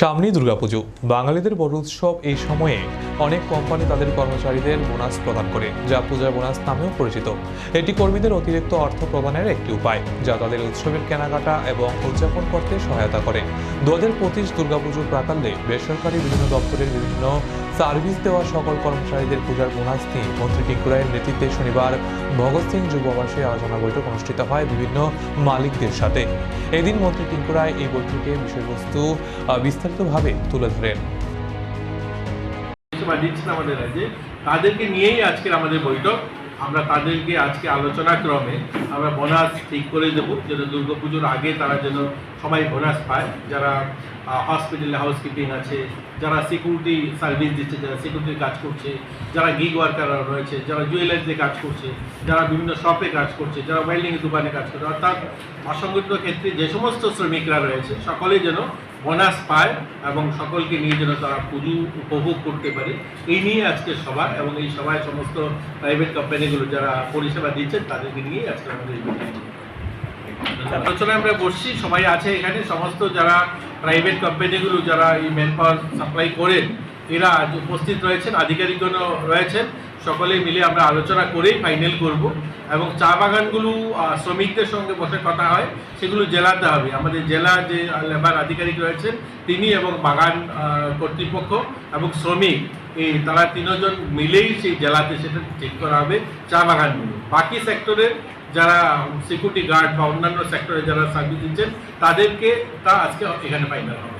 সামনেই দুর্গাপুজো। বাঙালিদের বড় উৎসব এই সময়ে অনেক কোম্পানি তাদের কর্মচারীদের বোনাস প্রদান করে, যা পূজার বোনাস নামেও পরিচিত। এটি কর্মীদের অতিরিক্ত অর্থ প্রদানের একটি উপায়, যা তাদের উৎসবের কেনাকাটা এবং উদযাপন করতে সহায়তা করে। দু হাজার পঁচিশ দুর্গাপুজোর প্রাকালে বেসরকারি বিভিন্ন দপ্তরের বিভিন্ন সার্ভিস দেওয়া সকল কর্মচারীদের পূজার বোনাস নিয়ে মন্ত্রী টিঙ্কু রায়ের নেতৃত্বে শনিবার ভগৎ সিং যুব আবাসে আলোচনা বৈঠক অনুষ্ঠিত হয় বিভিন্ন মালিকদের সাথে। এদিন মন্ত্রী টিঙ্কু রায় এই বৈঠকে বিষয়বস্তু বিস্তারিতভাবে তুলে ধরেন। পরিষেবা দিচ্ছেন আমাদের রাজ্যে, তাদেরকে নিয়েই আজকের আমাদের বৈঠক। আমরা তাদেরকে আজকে আলোচনা ক্রমে আমরা বোনাস ঠিক করে দেবো, যেন দুর্গাপুজোর আগে তারা যেন সবাই বোনাস পায়। যারা হসপিটালে হাউসকিপিং আছে, যারা সিকিউরিটি সার্ভিস দিচ্ছে, যারা সিকিউরিটির কাজ করছে, যারা গিগ ওয়ার্কাররা রয়েছে, যারা জুয়েলারিতে কাজ করছে, যারা বিভিন্ন শপে কাজ করছে, যারা ওয়েল্ডিং দোকানে কাজ করছে, অর্থাৎ অসংগঠিত ক্ষেত্রে যে সমস্ত শ্রমিকরা রয়েছে, সকলেই যেন বোনাস পায় এবং সকলকে নিয়ে যেন তারা পুজো উপভোগ করতে পারে। এই নিয়ে আজকে সভা এবং এই সভায় সমস্ত প্রাইভেট কোম্পানিগুলো যারা পরিষেবা দিচ্ছেন, তাদেরকে নিয়ে আজকে আমাদের। আলোচনায় আমরা বসছি, সবাই আছে এখানে, সমস্ত যারা প্রাইভেট কোম্পানিগুলো যারা এই ম্যান সাপ্লাই করেন, এরা আজ উপস্থিত রয়েছেন আধিকারিকগণ রয়েছেন। সকলে মিলে আমরা আলোচনা করেই ফাইনাল করব এবং চা বাগানগুলো শ্রমিকদের সঙ্গে বসে কথা হয়, সেগুলো জেলাতে হবে। আমাদের জেলা যে লেবার আধিকারিক রয়েছেন, তিনি এবং বাগান কর্তৃপক্ষ এবং শ্রমিক, এই তারা তিনজন মিলেই সেই জেলাতে সেটা ঠিক করা হবে, চা বাগানগুলো। বাকি সেক্টরে যারা সিকিউরিটি গার্ড বা অন্যান্য সেক্টরে যারা সার্ভিস দিচ্ছেন, তাদেরকে তা আজকে এখানে ফাইনাল হবে।